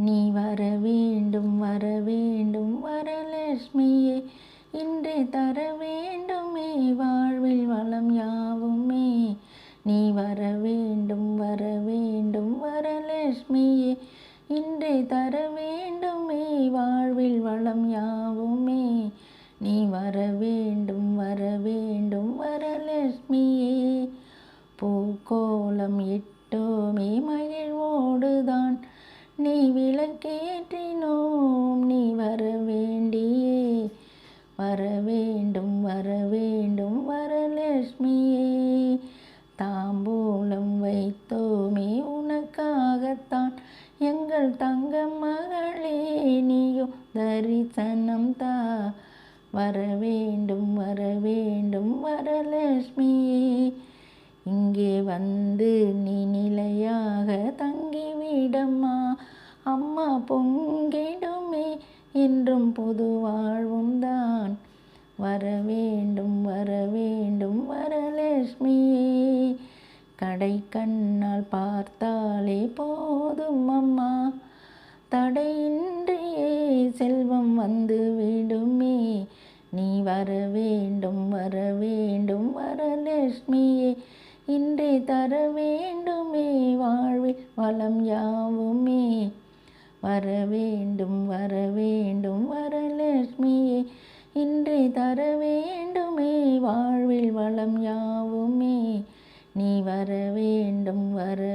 நீ வர வேண்டும் வர வேண்டும். வரலட்சுமியே இன்று தர வேண்டுமே. வாழ்வில் வளம் யாவுமே. நீ வர வேண்டும் வர வேண்டும். வரலட்சுமியே இன்று தர வேண்டுமே. வாழ்வில் வளம் யாவுமே. நீ வர வேண்டும் வர வேண்டும். வரலட்சுமியே பூக்கோலம் இட்டோமே மய நீ விளக்கேற்றினோம் நீ வர வேண்டியே. வர வேண்டும் வர வேண்டும் வரலட்சுமியே தாம்பூலம் வைத்தோமே உனக்காகத்தான் எங்கள் தங்க மகளே. நீயும் தரிசனம் தா. வர வேண்டும் வர வேண்டும் வரலட்சுமியே இங்கே வந்து நீ நிலை பொங்கிடுமே என்றும் புது வாழ்வும் தான். வர வேண்டும் வர வேண்டும் வரலட்சுமியே கடை கண்ணால் பார்த்தாலே போதும் அம்மா. தடையின்றியே செல்வம் வந்து விடுமே. நீ வர வேண்டும் வர வேண்டும் வரலட்சுமியே இன்றே தர வேண்டுமே வாழ்வில் வளம் யாவுமே. வர வேண்டும் வர வேண்டும். வரலட்சுமியே இன்றே தர வேண்டுமே. வாழ்வில் வளம் யாவுமே. நீ வர வேண்டும் வர